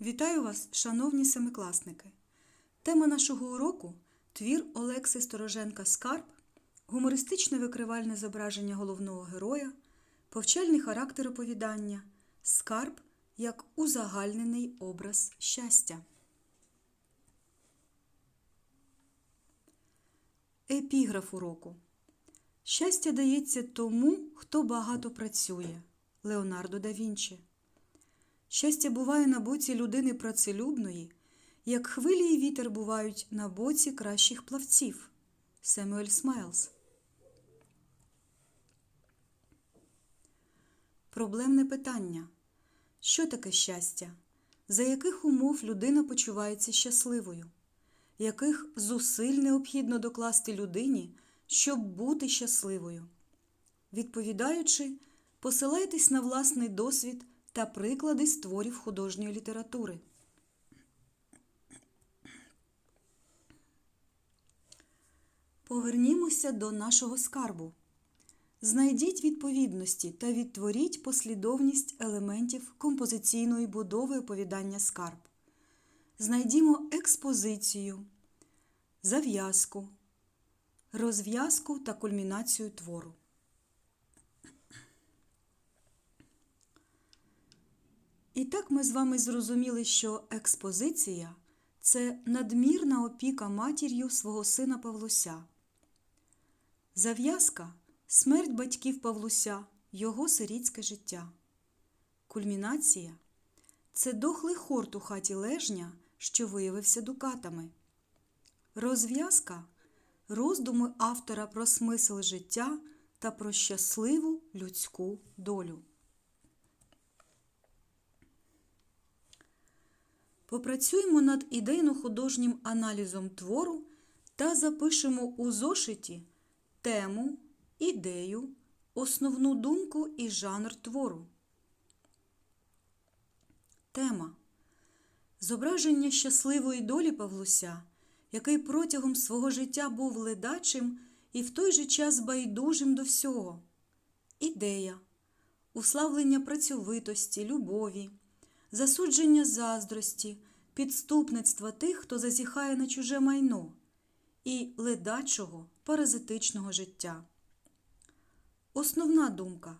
Вітаю вас, шановні семикласники! Тема нашого уроку твір Олекси Стороженка Скарб, гумористичне викривальне зображення головного героя, повчальний характер оповідання, скарб як узагальнений образ щастя. Епіграф уроку. Щастя дається тому, хто багато працює. Леонардо да Вінчі. Щастя буває на боці людини працелюбної, як хвилі і вітер бувають на боці кращих плавців. Семюель Смайлз. Проблемне питання. Що таке щастя? За яких умов людина почувається щасливою? Яких зусиль необхідно докласти людині, щоб бути щасливою? Відповідаючи, посилайтесь на власний досвід та приклади з творів художньої літератури. Повернімося до нашого скарбу. Знайдіть відповідності та відтворіть послідовність елементів композиційної будови оповідання скарб. Знайдімо експозицію, зав'язку, розв'язку та кульмінацію твору. І так ми з вами зрозуміли, що експозиція це надмірна опіка матір'ю свого сина Павлуся. Зав'язка смерть батьків Павлуся, його сирітське життя. Кульмінація це дохлий хорт у хаті лежня, що виявився дукатами. Розв'язка роздуми автора про смисл життя та про щасливу людську долю. Попрацюємо над ідейно-художнім аналізом твору та запишемо у зошиті тему, ідею, основну думку і жанр твору. Тема Зображення щасливої долі Павлуся, який протягом свого життя був ледачим і в той же час байдужим до всього. Ідея уславлення працьовитості, любові засудження заздрості, підступництва тих, хто зазіхає на чуже майно, і ледачого паразитичного життя. Основна думка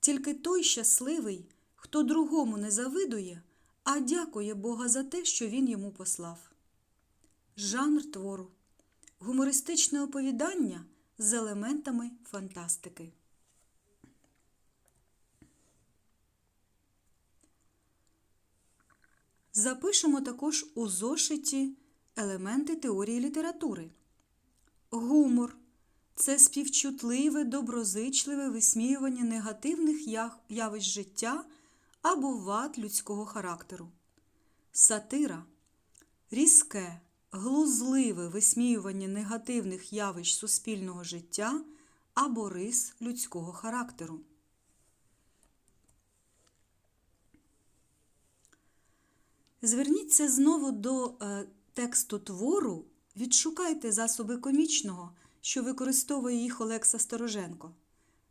тільки той щасливий, хто другому не завидує, а дякує Бога за те, що він йому послав. Жанр твору гумористичне оповідання з елементами фантастики. Запишемо також у зошиті елементи теорії літератури. Гумор це співчутливе, доброзичливе висміювання негативних явищ життя або вад людського характеру. Сатира різке, глузливе висміювання негативних явищ суспільного життя або рис людського характеру. Зверніться знову до е, тексту твору, відшукайте засоби комічного, що використовує їх Олекса Стороженко.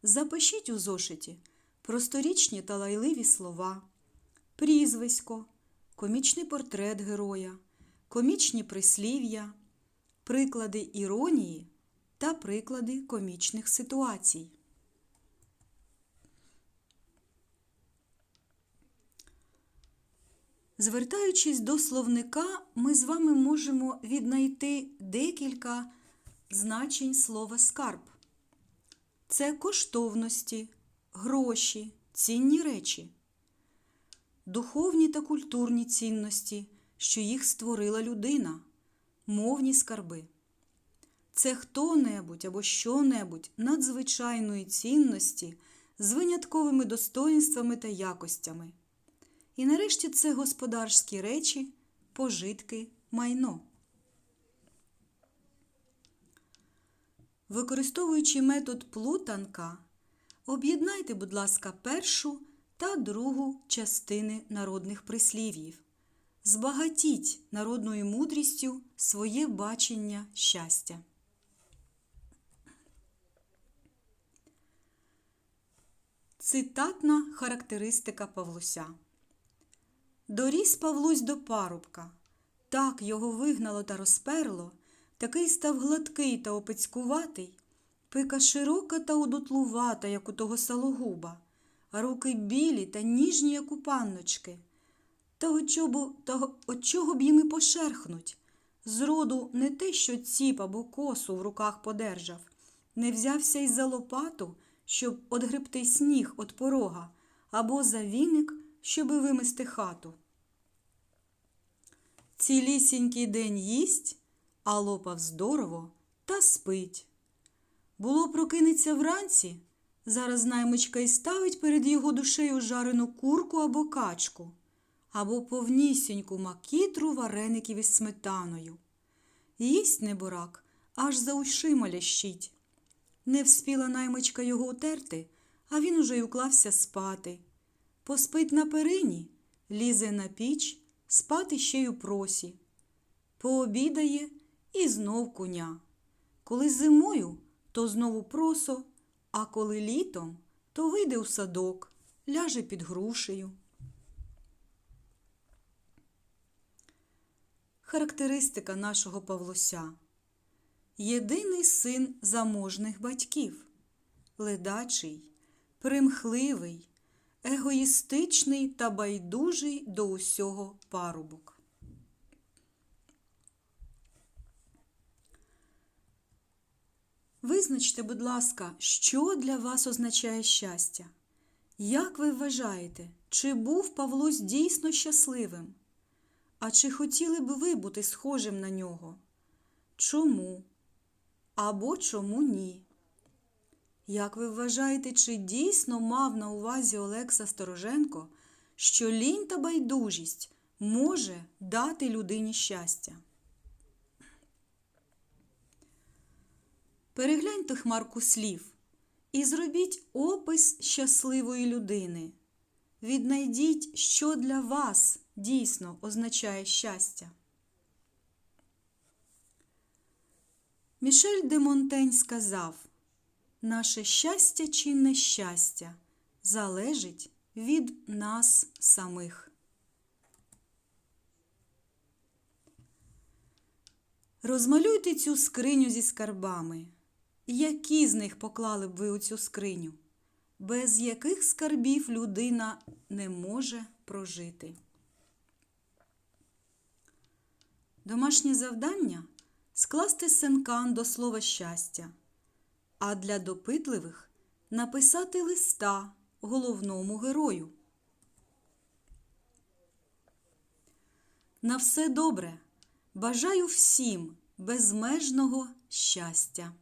Запишіть у зошиті просторічні та лайливі слова, прізвисько, комічний портрет героя, комічні прислів'я, приклади іронії та приклади комічних ситуацій. Звертаючись до словника, ми з вами можемо віднайти декілька значень слова скарб. Це коштовності, гроші, цінні речі, духовні та культурні цінності, що їх створила людина, мовні скарби. Це хто-небудь або що-небудь надзвичайної цінності з винятковими достоїнствами та якостями. І нарешті це господарські речі, пожитки, майно. Використовуючи метод плутанка, об'єднайте, будь ласка, першу та другу частини народних прислів'їв. Збагатіть народною мудрістю своє бачення щастя. Цитатна характеристика Павлуся. Доріс Павлусь до парубка. Так його вигнало та розперло, такий став гладкий та опецькуватий, пика широка та удутлувата, як у того салогуба, а руки білі та ніжні, як у панночки. Та от чого б їм і пошерхнуть? Зроду не те, що ціп або косу в руках подержав, не взявся й за лопату, щоб одгребти сніг від порога, або за віник, щоби вимести хату. Цілісінький день їсть, а лопав здорово та спить. Було прокинеться вранці, зараз наймичка й ставить перед його душею жарену курку або качку, або повнісіньку макітру вареників із сметаною. Їсть неборак, аж за ушима лящить. Не вспіла наймичка його утерти, а він уже й уклався спати. Поспить на перині, лізе на піч, спати ще й у просі. Пообідає і знов куня. Коли зимою, то знову просо, а коли літом, то вийде у садок, ляже під грушею. Характеристика нашого Павлуся. Єдиний син заможних батьків, ледачий, примхливий, егоїстичний та байдужий до усього парубок. Визначте, будь ласка, що для вас означає щастя? Як ви вважаєте, чи був Павлусь дійсно щасливим? А чи хотіли б ви бути схожим на нього? Чому? Або чому ні? Як ви вважаєте, чи дійсно мав на увазі Олекса Стороженко, що лінь та байдужість може дати людині щастя? Перегляньте хмарку слів і зробіть опис щасливої людини. Віднайдіть, що для вас дійсно означає щастя. Мішель де Монтень сказав: Наше щастя чи нещастя залежить від нас самих. Розмалюйте цю скриню зі скарбами. Які з них поклали б ви у цю скриню? Без яких скарбів людина не може прожити? Домашнє завдання скласти сенкан до слова щастя, а для допитливих написати листа головному герою. На все добре. Бажаю всім безмежного щастя.